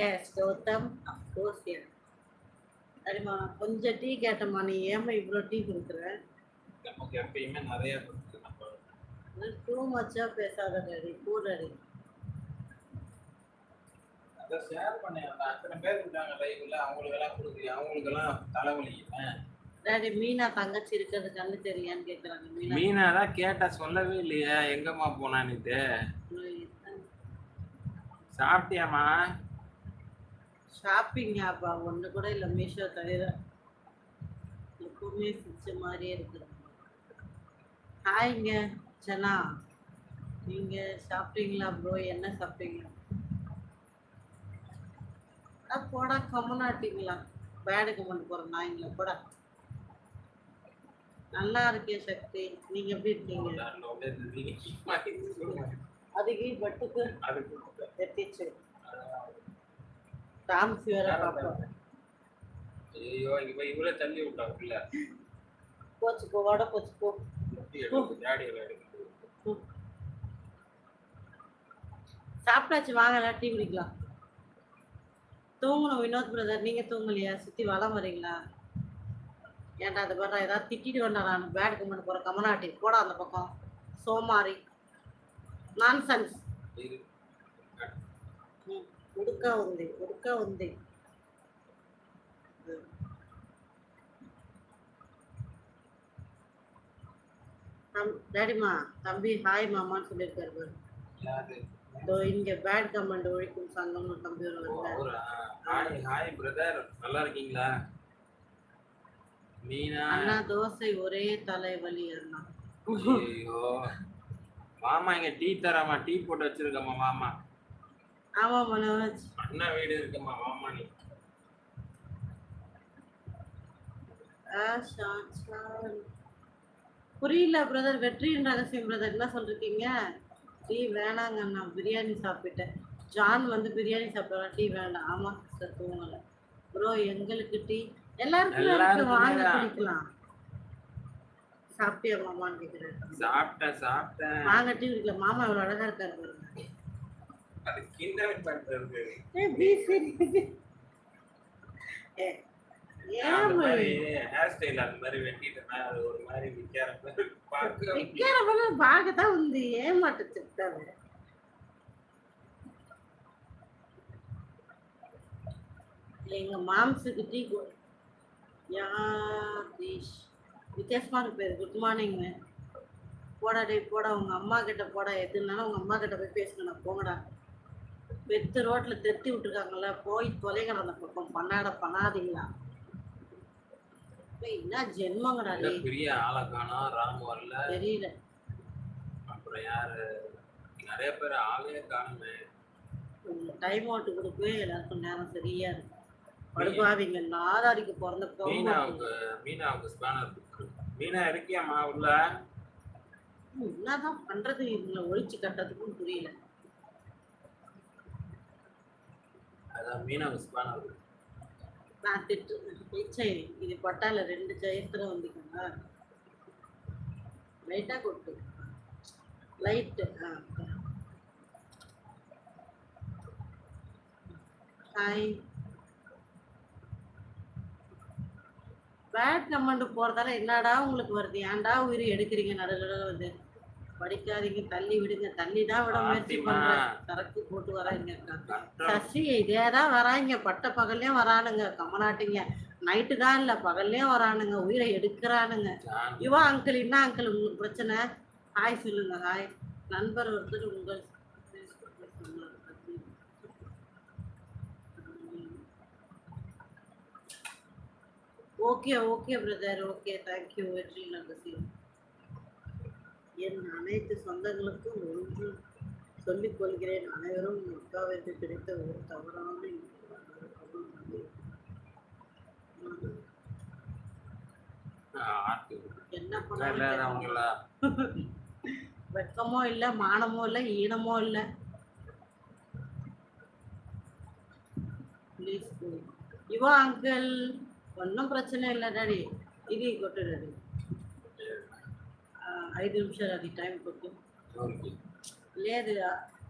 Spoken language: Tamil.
எஸ் கௌதம் அஃப்கோர்ஸ் எஸ் சரிம்மா கொஞ்சம் டீ கேட்டம்மா நீ ஏம்மா இவ்வளோ டீ கொடுக்குற? நமக்கு எப்பயுமே நிறைய டூ மச்சாக பேசாத டாடி கூடாடி அதை ஷேர் பண்ண அத்தனை பேர் இருக்காங்க லைவ்ல அவங்களுக்கு எல்லாம் கொடுக்குறீங்க அவங்களுக்கு எல்லாம் தலைவலி டாடி மீனா தங்கச்சி இருக்கிறது கண்ணு தெரியான்னு கேட்குறாங்க மீனா. மீனா தான் கேட்டா சொல்லவே இல்லையா எங்கம்மா போனான்னுட்டு சாப்பிட்டியாம்மா? ஷாப்பிங் ஆப்பா ஒன்று கூட இல்லை மீஷோ தவிர. எப்பவுமே பிடிச்ச மாதிரியே இருக்குது. ஹாய்ங்க சனா நீங்கள் சாப்பிட்டீங்களா ப்ரோ என்ன சாப்பிட்டீங்க? அட போடா கம்மனாட்டிங்களா? பேடு கம்மன் போகிற நாய்ங்களா போடா. நல்லா இருக்கே சக்தி. நீங்கள் எப்படி இருக்கீங்க? அதுக்கு பட்டுக்கு தாமசி வேற பார்ப்போம் ஐயோ இங்க போய் இவ்வளவு தள்ளி விட்டான் உள்ள போச்சு போ வட போச்சு போ. சாப்பிட்டாச்சு வாங்கலாம் டீ குடிக்கலாம். தூங்கணும் வினோத் பிரதர் நீங்க தூங்கலையா? சுத்தி வளம் வரீங்களா? ஏன்டா அது பாரு ஏதாவது திட்டிட்டு வேண்டாம் நான் பேட் கமெண்ட் போற கமனாட்டி போடா அந்த பக்கம். சோமாரி. நான் சென்ஸ் ம். ఉడక ఉంది ఉడక ఉంది டாடிமா தம்பி ஹாய் மாமான்னு சொல்லியிருக்காரு பாரு. யாரு இதோ இங்க பேட் கமெண்ட் ஒழிக்கும் சங்கம்னு தம்பி ஒரு வருவார் அவரா? ஹாய் ஹாய் பிரதர் நல்லா இருக்கீங்களா மீனா அண்ணா தோசை ஒரே தலைவலி அண்ணா ஐயோ மாமா இங்க டீ தராமா டீ போட்டு வச்சிருக்கமா மாமா ஆமா மனோஜ். அண்ணா வீடு இருக்குமா மாமா நீ. புரியல பிரதர் வெற்றியின் ரகசியம் பிரதர் என்ன சொல்றீங்க டீ வேணாங்க நான் பிரியாணி சாப்பிட்டேன் ஜான் வந்து பிரியாணி சாப்பிட்றா டீ வேண்டாம். ஆமா சிஸ்டர் தூங்கல. ப்ரோ எங்களுக்கு டீ. எல்லாருக்கும் வாங்க. குடிக்கலாம். சாப்பிட்டியா மாமான்னு கேட்குறேன் சாப்பிட்டேன் சாப்பிட்டேன். வாங்க டீ குடிக்கலாம். மாமா இவ்வளோ அழகா இருக்காரு கிண்டல் வந்து ஏமாட்டச்சுட்டாங்க எங்க மாம்ஸுக்கு டீ யா தீஷ் வித்தியாசமா இருக்கு குட் மார்னிங் போடா டே போடா. உங்க அம்மா கிட்ட போடா. எதுனாலும் உங்க அம்மா கிட்ட போய் பேசணும் நான் போங்கடா. வெத்து ரோட்ல தெத்தி விட்டுருக்காங்கல்ல போய் தொலைகிற அந்த பக்கம் பண்ணாட பண்ணாதீங்களா? என்ன ஜென்மங்கடா பெரிய ஆளை ராம் வரல. தெரியல. அப்புறம் யாரு? நிறைய பேர் ஆளே காணுமே. டைம் அவுட் கொடுக்கவே எல்லாருக்கும் நேரம் சரியா இருக்கு. படுபாவிங்க நாதாரிக்கு பிறந்த. மீனாவுக்கு மீனாவுக்கு ஸ்பேனர் மீனா இருக்கியாம்மா உள்ள? என்னதான் பண்றது? இவங்களை ஒழிச்சு கட்டுறதுக்கும் புரியல. அதான் மீனாவுக்கு அவர்கள் நான் திட்டு இது பட்டால ரெண்டு ஜெயத்துல வந்துக்கோங்க லைட்டா கொட்டு. லைட்டு ஹாய் பேட் கமெண்ட் போறதால என்னடா உங்களுக்கு வருது? ஏன்டா உயிர் எடுக்கிறீங்க? நடுவில் வந்து. படிக்காதீங்க தள்ளி விடுங்க. தள்ளி தான் விட முயற்சி. பண்றேன். சரக்கு போட்டு வராங்க. சசி இதே தான் வராங்க. பட்ட பகல்லையும் வரானுங்க. கமநாட்டிங்க நைட்டு தான் இல்லை. பகல்லையும் வரானுங்க. உயிரை எடுக்கிறானுங்க. யுவா அங்கிள் என்ன அங்கிள் உங்களுக்கு பிரச்சனை? ஹாய் சொல்லுங்க ஹாய் நண்பர் ஒருத்தர் உங்கள். Okay okay brother okay thank you வெற்றி ரகசியம் என் அனைத்து சொந்தங்களுக்கும் ஒன்று சொல்லிக் கொள்கிறேன். அனைவரும் மக்காவிற்கு கிடைத்த ஒரு தவறான என்ன பண்ண வெக்கமோ இல்லை மானமோ இல்ல ஈனமோ இல்ல. ப்ளீஸ் அங்கிள் ஒன்னும் பிரச்சனை இல்ல டாடி இது கொட்டு டாடி ఐదు నిమిషాలు అది టైం కొట్టు లేదు